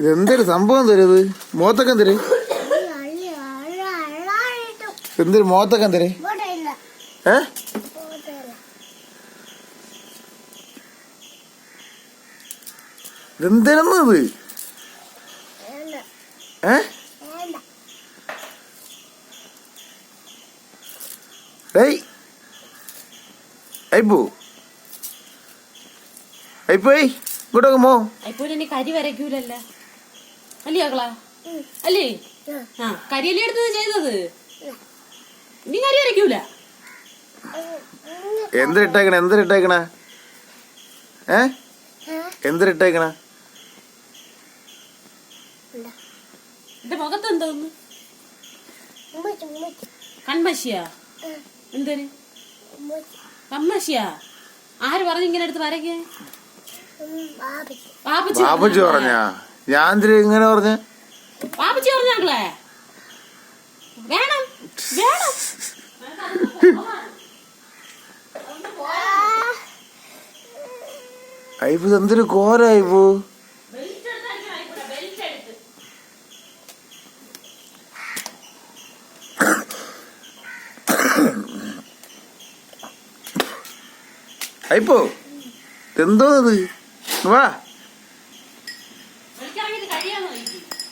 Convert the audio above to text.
ഇതെന്തൊരു സംഭവം തരും ഇത്? മോത്തൊക്കെ എന്തര്? എന്തൊരു മോത്തൊക്കെ എന്തര്? ഏ? ഇതെന്തിനെന്ന് ഇത്? ഏ? ഡേയ് അയ്പോ അയ്പോയ് ഇങ്ങോട്ടൊക്കെ പോ കരി വരയ്ക്കൂലല്ല അല്ലേ മക്കളാ അല്ലേ ഉം. ആ കരിയല്ലേ എടുത്തത് ചെയ്തത് നീ കരി വരയ്ക്കൂല എന്തിട്ടേക്കണ എന്തിട്ടേക്കണ ഏ? എന്തിട്ടേക്കണ. എന്റെ മുഖത്ത് എന്തോന്ന്. കൺമശിയാ. എന്തിന്. കമ്മശിയാ ആര് പറഞ്ഞു ഇങ്ങനെ എടുത്ത് വരയ്ക്കേ. പാപ്പച്ചി ബാബുജി. പറഞ്ഞ. ഞാൻ എന്തിനാ ഇങ്ങനെ പറഞ്ഞ? ബാബുജി പറഞ്ഞാക്കളെ വേണം വേണം. അയ്പു എന്തൊരു ഘോര അയ്പു അയ്പോ എന്തോ ഇത് ನೋಡುವ